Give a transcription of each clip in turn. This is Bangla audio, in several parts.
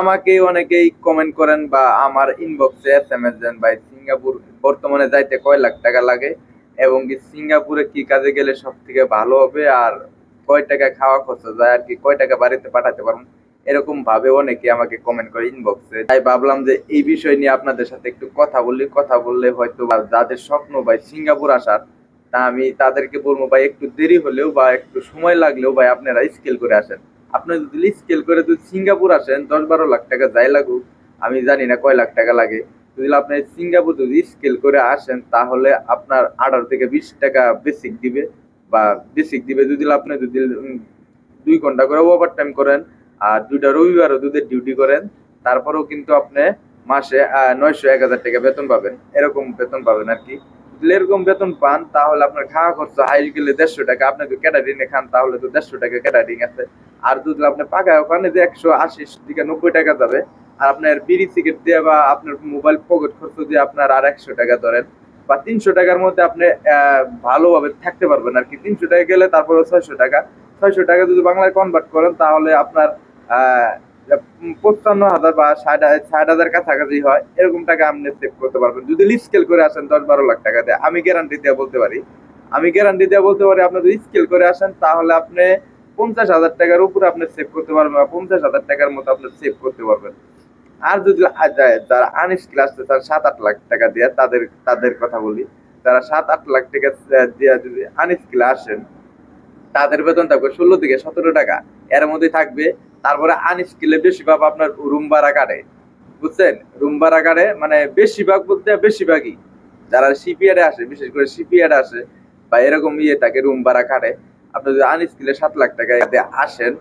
আমাকে অনেকেই কমেন্ট করেন বা আমার ইনবক্সে এস এম এস দেন, ভাই, সিঙ্গাপুর বর্তমানে যাইতে কয় লাখ টাকা লাগে এবং কি সিঙ্গাপুরে কি কাজে গেলে সব থেকে ভালো হবে? আর কয় টাকা খাওয়া খরচ যায়? আর কি কয় টাকা বাড়িতে পাঠাতে পারব? এরকম ভাবে অনেকে আমাকে কমেন্ট করে ইনবক্সে তাই ভাবলাম যে এই বিষয় নিয়ে আপনাদের সাথে একটু কথা বলি। কথা বললে হয়তো বা যাদের স্বপ্ন, ভাই, সিঙ্গাপুর আসার তা আমি তাদেরকে বলব, ভাই, একটু দেরি হলেও বা একটু সময় লাগলেও, ভাই, আপনারা স্কেল করে আসেন। আপনি যদি স্কেল করে যদি সিঙ্গাপুর আসেন, দশ বারো লাখ টাকা যাই লাগুক, আমি জানি না কয় লাখ টাকা লাগে। যদি আপনি সিঙ্গাপুর যদি স্কেল করে আসেন, তাহলে আপনার আঠারো থেকে বিশ টাকা বেসিক দিবে বা বেসিক দিবে। যদি আপনি যদি দুই ঘণ্টা করে ওভার টাইম করেন আর দুইটা রবিবারও দুধের ডিউটি করেন, তারপরেও কিন্তু আপনি মাসে নয়শো এক হাজার টাকা বেতন পাবেন। এরকম বেতন পাবেন আর কি। যদি এরকম বেতন পান, তাহলে আপনার খাওয়া খরচ হাই গেলে দেড়শো টাকা। আপনি যদি ক্যাটারিং এ খান, তাহলে তো দেড়শো টাকা ক্যাটারিং আছে। আর যদি আপনি পাকা ওখানে যে একশো আশি থেকে নব্বই টাকা যাবে, আর আপনার বিড়ি সিগারেট দিয়ে বা আপনার মোবাইল পকেট খরচ দিয়ে আপনার আর একশো টাকা ধরেন, বা তিনশো টাকার মধ্যে আপনি ভালোভাবে থাকতে পারবেন আর কি। তিনশো টাকা গেলে তারপরে ছয়শো টাকা। ছয়শো টাকা যদি বাংলায় কনভার্ট করেন, তাহলে আপনার পঞ্চান্ন হাজার বা ষাট ষাট হাজার কাছাকাছি হয়। এরকম টাকা আপনি সেভ করতে পারবেন। যদি স্কেল করে আসেন, দশ বারো লাখ টাকা দিয়ে। আমি গ্যারান্টি দিয়ে বলতে পারি। আমি গ্যারান্টি দিয়ে বলতে পারি, আপনি যদি স্কেল করে আসেন, তাহলে আপনি পঞ্চাশ হাজার টাকার উপরে আপনি সেভ করতে পারবেন বা পঞ্চাশ হাজার টাকার মতো আপনি সেভ করতে পারবেন। আর যদি যারা আনস্কিল আসছে তারা সাত আট লাখ টাকা দিয়ে তাদের তাদের কথা বলি। যারা সাত আট লাখ টাকা দিয়ে যদি আনস্কিল আসেন, তাদের বেতন থাকবে ষোলো থেকে সতেরো টাকা। এর মধ্যে থাকবে, তারপরে আনিস আনস্কিলে বেশিরভাগ আপনার রুম ভাড়া কাটে। বুঝছেন? রুম ভাড়া কাটে মানে বেশিরভাগ বলতে বেশিরভাগই। যারা সিপিআরে আসে, বিশেষ করে সিপিআরে আসে, বা এরকম ইয়ে থাকে রুম ভাড়া কাটে। আপনি যদি আনস্কিলে সাত লাখ টাকা আসেন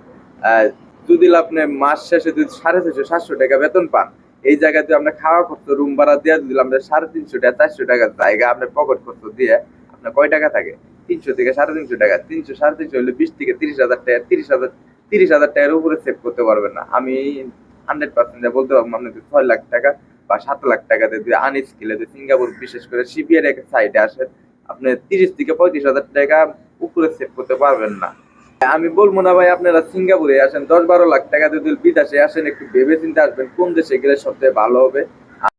যদি আপনি মাস শেষে যদি সাড়ে ছশো সাতশো টাকা বেতন পান, এই জায়গাতে আপনি খাওয়া খরচ রুম ভাড়া দিয়ে যদি আপনি সাড়ে তিনশো টাকা, চারশো টাকা জায়গা আপনার পকেট খরচ দিয়ে আপনার কয় টাকা থাকে? তিনশো থেকে সাড়ে তিনশো টাকা। তিনশো, সাড়ে তিনশো হলে বিশ থেকে তিরিশ হাজার টাকা, তিরিশ হাজার তিরিশ হাজার টাকার উপরে সেভ করতে পারবেন না। আমি হান্ড্রেড পার্সেন্ট বলতে পারব আপনাকে ছয় লাখ টাকা বা সাত লাখ টাকাতে যদি আনস্কিলে সিঙ্গাপুর বিশেষ করে সিপিআর এর সাইডে আসেন আপনি তিরিশ থেকে পঁয়ত্রিশ হাজার টাকা উপরে সেভ করতে পারবেন না। আমি বলব না ভাই, আপনারা সিঙ্গাপুরে আসেন, দশ বারো লাখ টাকা যদি বিদেশে আসেন, একটু ভেবে চিন্তে আসবেন কোন দেশে গেলে সবচেয়ে ভালো হবে।